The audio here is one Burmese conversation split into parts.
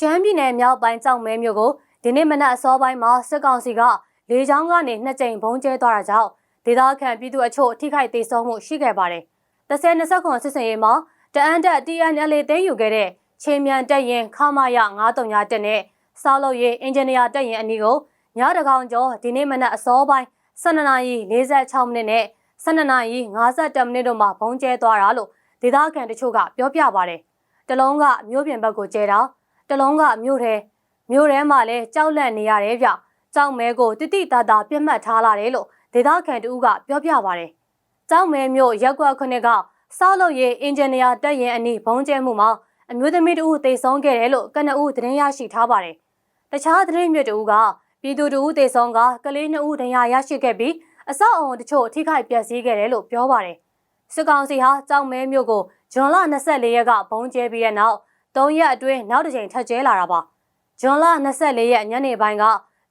ရှမ်းပြည်နယ်မြောက်ပိုင်းကြောက်မဲမြို့ကိုဒီနေ့မနက်အစောပိုင်းမှာစစ်ကောင်စီကလေကြောင်းကနေနှစ်ကြိမ်ဘုံကျဲသွားတာကြောင့်ဒေသခံပြည်သူအချို့ထိခိုက်ဒေဆုံးမှုရှိခဲ့ပါတယ်။တစ်ဆယ်နှစ်ဆက်ခွန်စစ်စင်ရေးမှာတအန်တက် TNL သိမ်းယူခဲ့တဲ့ချင်းမြန်တက်ရင်ခမာရ939တက်နဲ့စောက်လို့ရေးအင်ဂျင်နီယာတက်ရင်အနီးကိုညတကောင်ကျော်ဒီနေ့မနက်အစောပိုင်း12နာရီ46မိနစ်နဲ့12နာရီ52မိနစ်တို့မှာဘုံကျဲသွားတာလို့ဒေသခံတချို့ကပြောပြပါတယ်။တလုံးကမြို့ပြင်ဘက်ကိုကျဲတာ တလုံးကမြို့ထဲမြို့ထဲမှာလည်းကြောက်လန့်နေရတယ်ဗျကြောက်မဲကိုတိတိတသားပြတ်မှတ်ထားလာတယ်လို့ဒေသခံတူကပြောပြပါတယ်ကြောက်မဲမြို့ရက်ကွက်ခုနှစ်ကစောက်လို့ရေးအင်ဂျင်နီယာတက်ရင်အနီးဘုံကျဲမှုမှာအမျိုးသမီးတူသေဆုံးခဲ့တယ်လို့ကနဦးသတင်းရရှိထားပါတယ်တခြားသတင်းမြစ်တူကပြည်သူတူသေဆုံးကကလေးနှစ်ဦးဒဏ်ရာရရှိခဲ့ပြီးအဆောက်အုံတချို့ထိခိုက်ပျက်စီးခဲ့တယ်လို့ပြောပါတယ်စစ်ကောင်စီဟာကြောက်မဲမြို့ကိုဇွန်လ24ရက်ကဘုံကျဲပြီးတဲ့နောက် ၃ရက်အတွင်းနောက်တစ်ကြိမ်ထပ်ကျဲလာတာပါ။ဇွန်လ24ရက်ညနေပိုင်းက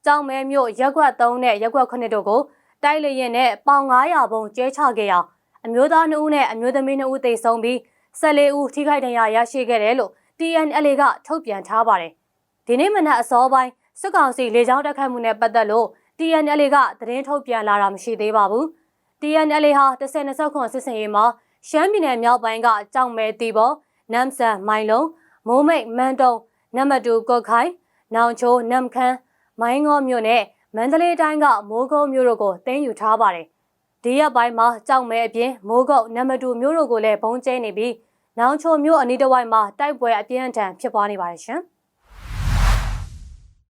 ကြောင်မဲမြို့ရက်ကွက်3နဲ့ရက်ကွက်9တို့ကိုတိုက်လျင်နဲ့ပေါင်900ဘုံကျဲချခဲ့ရာအမျိုးသား2ဦးနဲ့အမျိုးသမီး2ဦးသေဆုံးပြီး14ဦးထိခိုက်ဒဏ်ရာရရှိခဲ့တယ်လို့ TNLA ကထုတ်ပြန်ထားပါတယ်။ဒီနေ့မနက်အစောပိုင်းစစ်ကောင်စီလေကြောင်းတိုက်ခိုက်မှုနဲ့ပတ်သက်လို့ TNLA ကသတင်းထုတ်ပြန်လာတာမရှိသေးပါဘူး။ TNLA ဟာ10-20ခွန်စစ်စင်ရေးမှာရှမ်းပြည်နယ်မြောက်ပိုင်းကကြောင်မဲတီဘောနမ်ဆန်မိုင်လုံး မိုးမိတ်မန်တုံနံပါတ်2ကော့ခိုင်နောင်ချိုနမ်ခမ်းမိုင်းငေါမြို့နဲ့မန္တလေးတိုင်းကမိုးကုတ်မြို့တို့ကိုတင်းယူထားပါတယ်။ဒီရက်ပိုင်းမှာကြောက်မဲအပြင်မိုးကုတ်နံပါတ်2မြို့တို့ကိုလည်းဘုံကျဲနေပြီးနောင်ချိုမြို့အနီးတစ်ဝိုက်မှာတိုက်ပွဲအပြင်းအထန်ဖြစ်ပွားနေပါတယ်ရှင်။